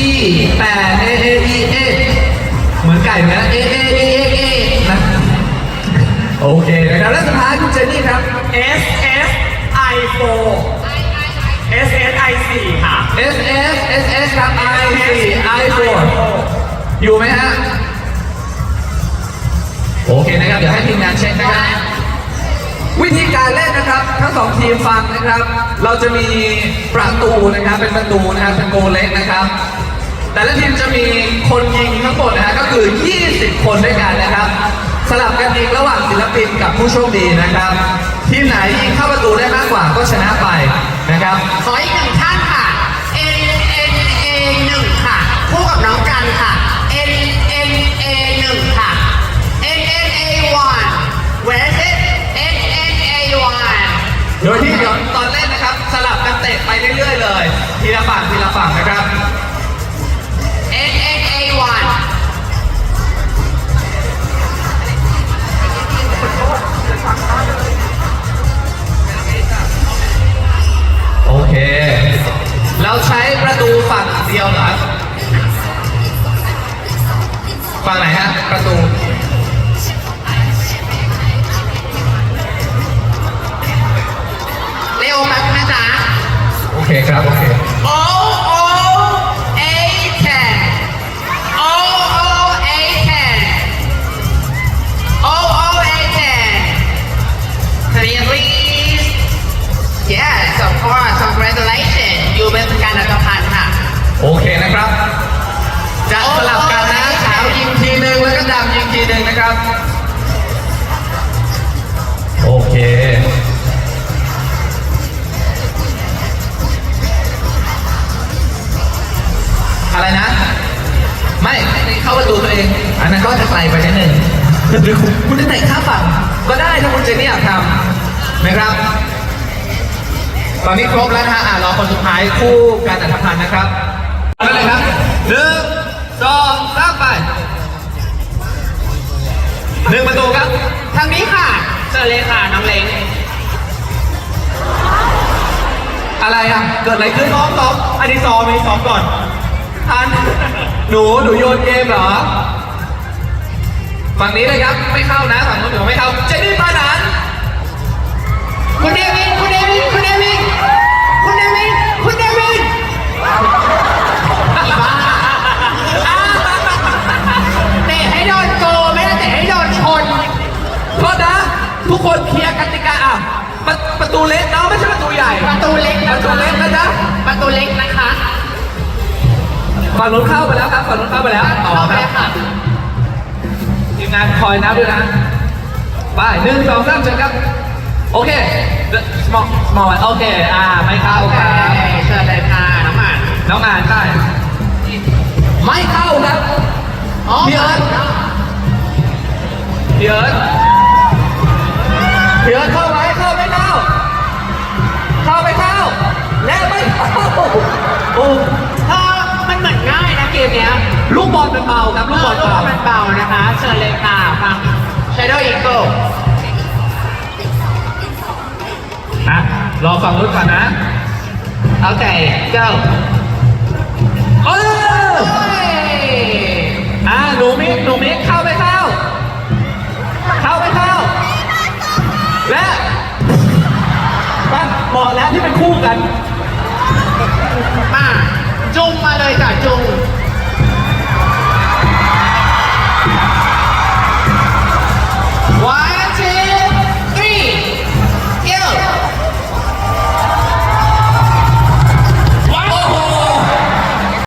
E แต่ A A E A เหมือนไก่เหมือนกัน A A A A A นะโอเคนะครับและสุดท้ายคุณเจนนี่ครับ S S I 4 S S I 4ค่ะ S S S S ครับ I 4 I 4อยู่ไหมฮะโอเคนะครับ เดี๋ยวให้ทีมงานเช็คนะครับวิธีการเล่นนะครับทั้งสองทีมฟังนะครับ เราจะมีประตูนะครับเป็นประตูนะครับเป็นโกเล็กนะครับ แต่ละทีมจะมีคนยิงทั้งหมดนะฮะก็คือ 20 คนด้วยกันนะครับ สลับกันยิงระหว่างศิลปินกับผู้โชคดีนะครับ ทีมไหนยิงเข้าประตูได้มากกว่าก็ชนะไปนะครับ ขออีกหนึ่งท่านค่ะ N N A 1ค่ะ คู่กับน้องกันค่ะ N N A 1ค่ะ N N A 1 Where is it N N A 1โดยที่เดี๋ยวตอนเล่นนะครับ สลับกันเตะไปเรื่อยๆเลย ทีละฝั่งทีละฝั่งนะครับ เราใช้ประตูฝั่งเดียวเหรอฝั่งไหนฮะประตูเร็วมากนะจ๊ะโอเคครับ โอเคาประตูตัวเอง อันนั้นก็จะไกลไปนิดนึงหรือคุณคุณจะเตะข้ามฝั่งก็ได้ถ้าคุณเจนี่อยากทำนะครับ ตอนนี้ครบแล้วนะฮะอะรอคนสุดท้ายคู่การจัดทำพันธ์นะครับเอาได้เลยครับหนึ่งสองสามไปหนึ่งประตูครับ ทางนี้ค่ะเจอเลยค่ะน้องเล้งอะไรอะ เกิดอะไรขึ้นซ้อมซ้อมอันนี้ซ้อมอันนี้ซ้อมก่อนทัน หนูหนูโยนเกมเหรอ ฝั่งนี้เลยครับไม่เข้านะฝั่งนู้นหนูไม่เข้าเจนนี่ปานันคุณเดวิดคุณเดวิดคุณเดวิดคุณเดวิดคุณเดวิดเตะให้โดนโกไม่ได้เตะให้โดนชนโทษนะ ทุกคนเคลียร์กติกาอะประประตูเล็กเนาะไม่ใช่ประตูใหญ่ ประตูเล็กประตูเล็กนะจ๊ะประตูเล็กนะคะ ฝั่งนู้นเข้าไปแล้วครับฝั่งนู้นเข้าไปแล้วต่อเข้าไปครับค่ะทีมงานคอยนับด้วยนะไปหนึ่งสองสามเชิญครับ โอเค The small small one โอเค อ่า ไม่เข้าโอคเครับเชิญเลยค่ะน้องหมานน้องอ่านใช่ไม่เข้าครับอ๋อพี่เอิร์ธพี่เอิร์ธพี่เอิร์ธ เป็นเบาครับลูกบอลลูกเบามันเบานะคะ เชิญเลยค่ะฟัง Shadow Eagle อะรอฟังรุ่นก่อนนะ โอเค go เออเฮ้ยอ่าหนูมิกหนูมิกเข้าไม่เข้า เข้าไม่เข้า และไปเหมาะแล้วที่เป็นคู่กัน